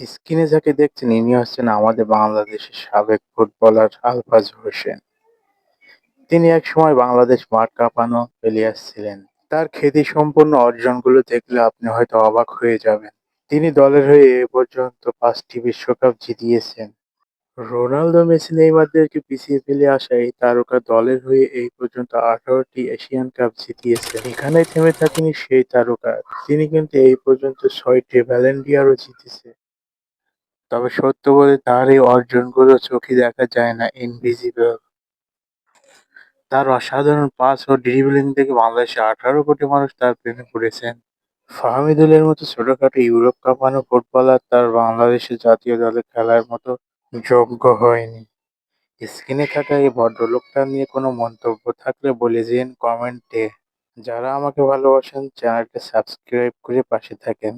স্ক্রিনে যাকে দেখছেন, ইনি হচ্ছেন আমাদের বাংলাদেশের সাবেক ফুটবলার আলফাজ হোসেন তিনি একসময় বাংলাদেশ মাঠ কাঁপানো প্লেয়ার ছিলেন। তার খ্যাতিসম্পন্ন অর্জনগুলো দেখলে আপনি হয়তো অবাক হয়ে যাবেন। তিনি দলের হয়ে এ পর্যন্ত পাঁচটি বিশ্বকাপ জিতিয়েছেন। রোনালদো, মেসি, নেইমারদেরকে পিছিয়ে ফেলে আসা এই তারকা দলের হয়ে এই পর্যন্ত আঠারোটি এশিয়ান কাপ জিতিয়েছেন। এখানে থেমে থাকেনি সেই তারকা। তিনি কিন্তু এই পর্যন্ত ছয়টি ভ্যালেন্ডিয়ারও জিতেছে। তবে সত্য বলে তার এই অর্জনগুলো চোখে দেখা যায় না ইনভিজিবল তার অসাধারণ পাস ও ড্রিবলিং থেকে বাংলাদেশের আঠারো কোটি মানুষ তার প্রেমে পড়েছেন। ফাহমিদুলের মতো ছোটখাটো ইউরোপ কাঁপানো ফুটবলার তার বাংলাদেশের জাতীয় দলে খেলার মতো যোগ্য হয়নি। স্ক্রিনে থাকা এই ভদ্রলোকটা নিয়ে কোনো মন্তব্য থাকলে বলে দিন কমেন্টে। যারা আমাকে ভালোবাসেন চ্যানেলটা সাবস্ক্রাইব করে পাশে থাকেন।